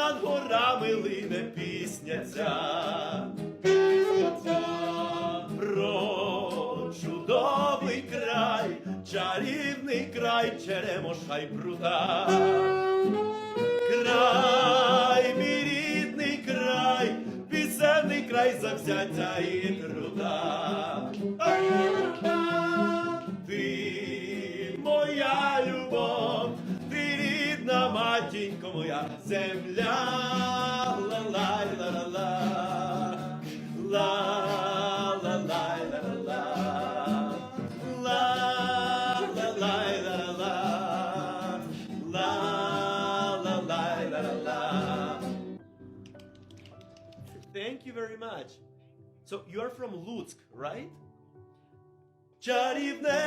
над горами лине пісня ця. Про чудовий край, чарівний край, черемоша й прута. Край, мій рідний край, пісенний край завзяття і труда. Ти моя любов, матінко моя земля. Ла-лай, ла-ла-ла. Ла-ла-лай, ла-ла-ла. Ла-ла-лай, ла-ла-ла. Ла-ла-лай, ла-ла-ла. Thank you very much. So you are from Lutsk, right? Чарівне